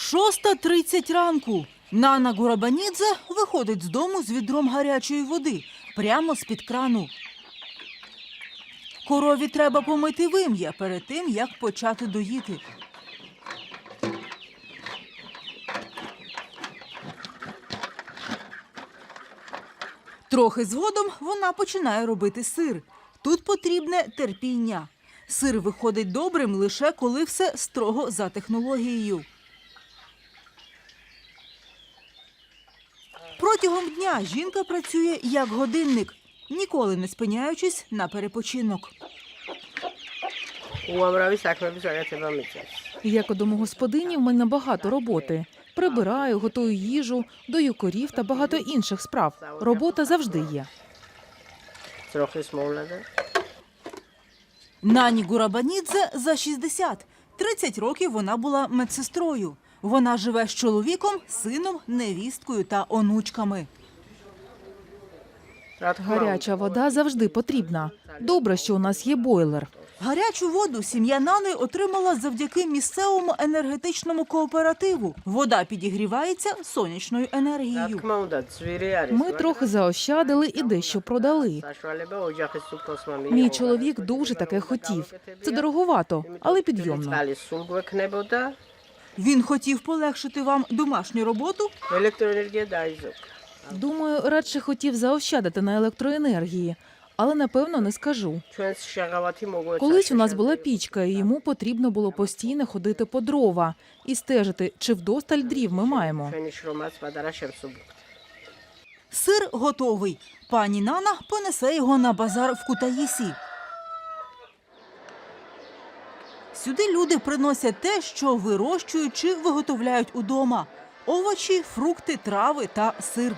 6.30 ранку. Нана Гурабанідзе виходить з дому з відром гарячої води прямо з-під крану. Корові треба помити вим'я перед тим, як почати доїти. Трохи згодом вона починає робити сир. Тут потрібне терпіння. Сир виходить добрим лише коли все строго за технологією. Протягом дня жінка працює як годинник, ніколи не спиняючись на перепочинок. Сагати міцес. Домогосподині в мене багато роботи. Прибираю, готую їжу, дою корів та багато інших справ. Робота завжди є. Нані Гурабанідзе за 60. 30 років вона була медсестрою. Вона живе з чоловіком, сином, невісткою та онучками. Гаряча вода завжди потрібна. Добре, що у нас є бойлер. Гарячу воду сім'я Нани отримала завдяки місцевому енергетичному кооперативу. Вода підігрівається сонячною енергією. Ми трохи заощадили і дещо продали. Мій чоловік дуже таке хотів. Це дороговато, але підйомно. Він хотів полегшити вам домашню роботу. Електроенергія дайзок. Думаю, радше хотів заощадити на електроенергії, але напевно не скажу. Колись у нас була пічка, і йому потрібно було постійно ходити по дрова і стежити, чи вдосталь дрів ми маємо. Сир готовий. Пані Нана понесе його на базар в Кутаїсі. Сюди люди приносять те, що вирощують чи виготовляють удома: овочі, фрукти, трави та сир.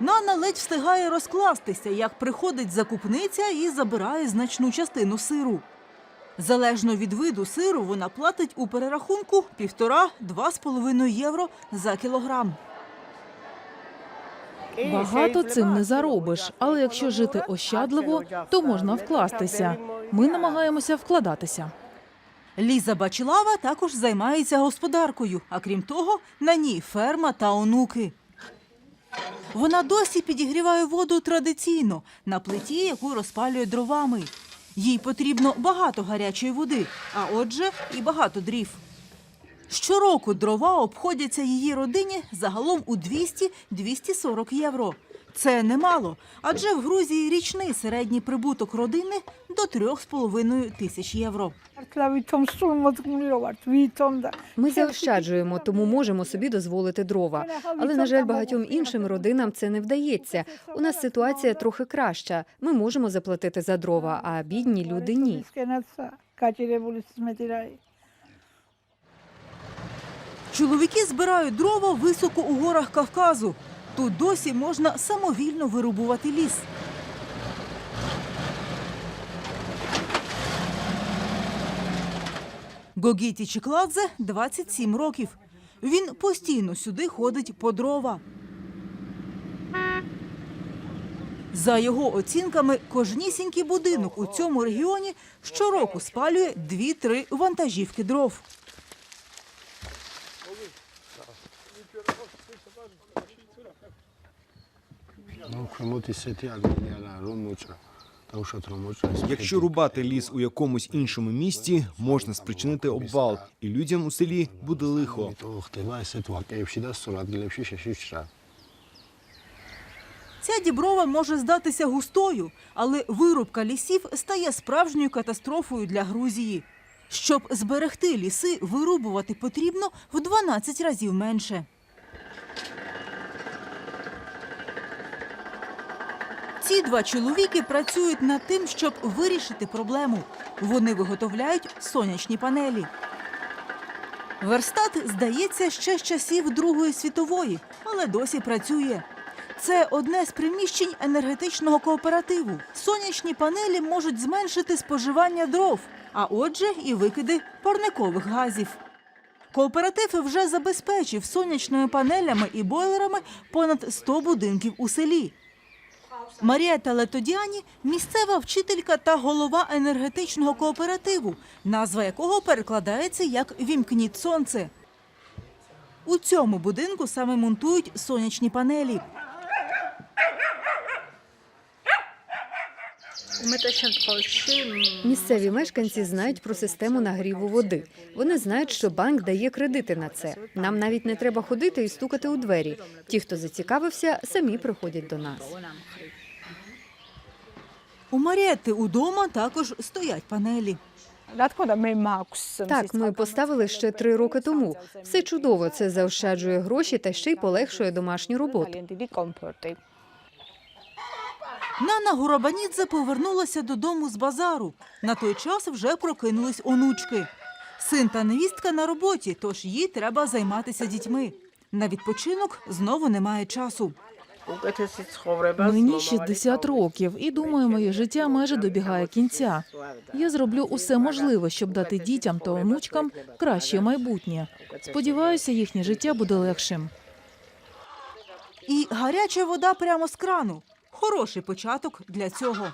Нана ледь встигає розкластися, як приходить закупниця і забирає значну частину сиру. Залежно від виду сиру, вона платить у перерахунку півтора-два з половиною євро за кілограм. Багато цим не заробиш, але якщо жити ощадливо, то можна вкластися. Ми намагаємося вкладатися. Ліза Бачилава також займається господаркою, а крім того, на ній ферма та онуки. Вона досі підігріває воду традиційно на плиті, яку розпалює дровами. Їй потрібно багато гарячої води, а отже, і багато дрів. Щороку дрова обходяться її родині загалом у 200-240 євро. Це немало, адже в Грузії річний середній прибуток родини до 3,5 тисяч євро. Ми заощаджуємо, тому можемо собі дозволити дрова. Але на жаль, багатьом іншим родинам це не вдається. У нас ситуація трохи краща. Ми можемо заплатити за дрова, а бідні люди ні. Чоловіки збирають дрова високо у горах Кавказу. Тут досі можна самовільно вирубувати ліс. Гогіті Чікладзе 27 років. Він постійно сюди ходить по дрова. За його оцінками, кожнісінький будинок у цьому регіоні щороку спалює 2-3 вантажівки дров. Ну, кому-то сети, а не ромуча. Та що ромуча. Якщо рубати ліс у якомусь іншому місті, можна спричинити обвал, і людям у селі буде лихо. Ця діброва може здатися густою, але вирубка лісів стає справжньою катастрофою для Грузії. Щоб зберегти ліси, вирубувати потрібно в 12 разів менше. Ці два чоловіки працюють над тим, щоб вирішити проблему. Вони виготовляють сонячні панелі. Верстат, здається, ще з часів Другої світової, але досі працює. Це одне з приміщень енергетичного кооперативу. Сонячні панелі можуть зменшити споживання дров, а отже, і викиди парникових газів. Кооператив вже забезпечив сонячними панелями і бойлерами понад 100 будинків у селі. Маріета Летодіані – місцева вчителька та голова енергетичного кооперативу, назва якого перекладається як «Вімкніть сонце». У цьому будинку саме монтують сонячні панелі. Місцеві мешканці знають про систему нагріву води. Вони знають, що банк дає кредити на це. Нам навіть не треба ходити і стукати у двері. Ті, хто зацікавився, самі приходять до нас. У Маріетти удома також стоять панелі. Так, ми поставили ще три роки тому. Все чудово. Це заощаджує гроші та ще й полегшує домашню роботу. Нана Гурабанідзе повернулася додому з базару. На той час вже прокинулись онучки. Син та невістка на роботі, тож їй треба займатися дітьми. На відпочинок знову немає часу. Мені 60 років, і думаю, моє життя майже добігає кінця. Я зроблю усе можливе, щоб дати дітям та онучкам краще майбутнє. Сподіваюся, їхнє життя буде легшим. І гаряча вода прямо з крану. Хороший початок для цього.